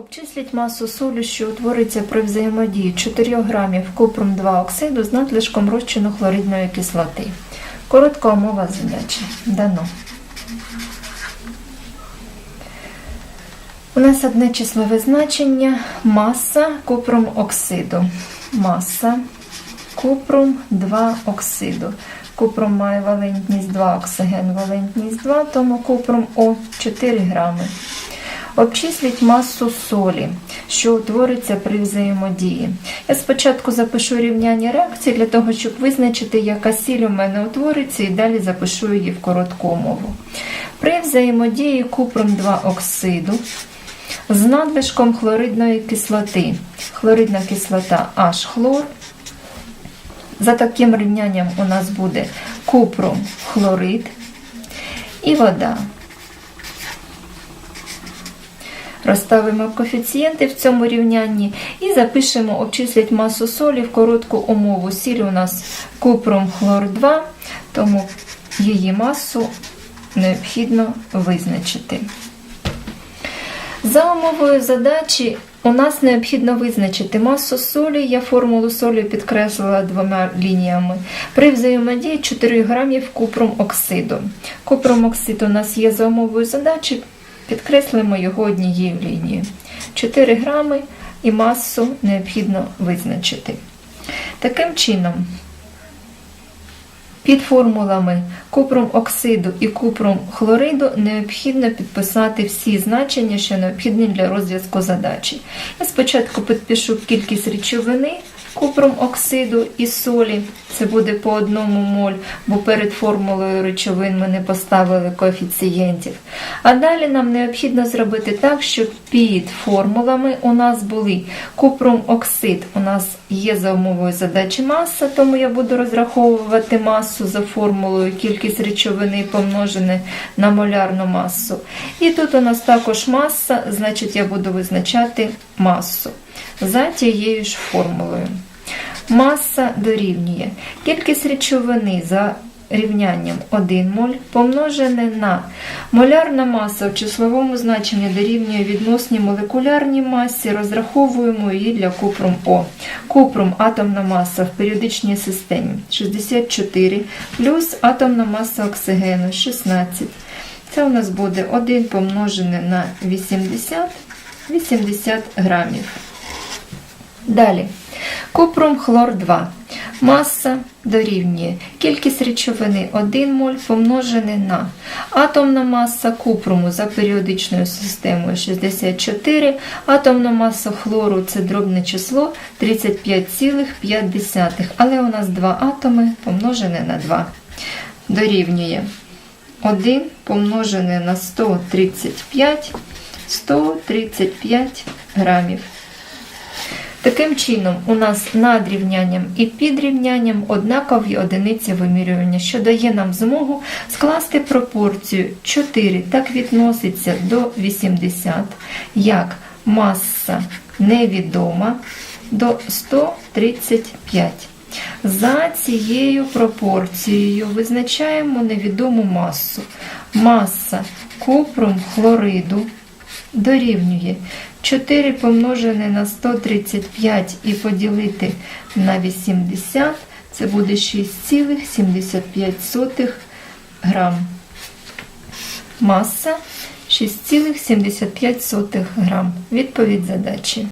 Обчисліть масу солі, що утвориться при взаємодії 4 грамів купрум 2 оксиду з надлишком розчину хлоридної кислоти. Коротка умова задачі. Дано. У нас одне числове значення маса купрум оксиду. Маса купрум 2 оксиду. Купрум має валентність 2, оксиген валентність 2, тому купрум О 4 грами. Обчисліть масу солі, що утвориться при взаємодії. Я спочатку запишу рівняння реакції для того, щоб визначити, яка сіль у мене утвориться, і далі запишу її в коротку мову. При взаємодії купром 2 оксиду з надлишком хлоридної кислоти. Хлоридна кислота H хлор. За таким рівнянням у нас буде купром хлорид і вода. Розставимо коефіцієнти в цьому рівнянні і запишемо, обчислять масу солі в коротку умову. Сіль у нас купром хлор 2, тому її масу необхідно визначити. За умовою задачі у нас необхідно визначити масу солі. Я формулу солі підкреслила двома лініями. При взаємодії 4 грамів купром оксиду. Купром оксид у нас є за умовою задачі. Підкреслимо його однією лінією. 4 грами і масу необхідно визначити. Таким чином, під формулами купром оксиду і купром хлориду необхідно підписати всі значення, що необхідні для розв'язку задачі. Я спочатку підпишу кількість речовини купром оксиду і солі. Це буде по одному моль, бо перед формулою речовин ми не поставили коефіцієнтів. А далі нам необхідно зробити так, щоб під формулами у нас були купром оксид. У нас є за умовою задачі маса, тому я буду розраховувати масу за формулою кількість речовини помножене на молярну масу. І тут у нас також маса, значить я буду визначати масу за тією ж формулою. Маса дорівнює кількість речовини за рівнянням 1 моль помножене на молярна маса в числовому значенні дорівнює відносній молекулярній масі, розраховуємо її для купром О. Купром атомна маса в періодичній системі 64 плюс атомна маса оксигену 16. Це у нас буде 1 помножене на 80, 80 грамів. Далі. Купром хлор 2. Маса дорівнює кількість речовини 1 моль помножене на атомна маса купруму за періодичною системою 64, атомна маса хлору це дробне число 35,5, але у нас два атоми помножене на 2. Дорівнює 1 помножене на 135, 135 грамів. Таким чином, у нас над рівнянням і під рівнянням однакові одиниці вимірювання, що дає нам змогу скласти пропорцію 4 так відноситься до 80, як маса невідома до 135. За цією пропорцією визначаємо невідому масу. Маса купром хлориду дорівнює 4 помножене на 135 і поділити на 80, це буде 6,75 грам. Маса 6,75 грам. Відповідь задачі.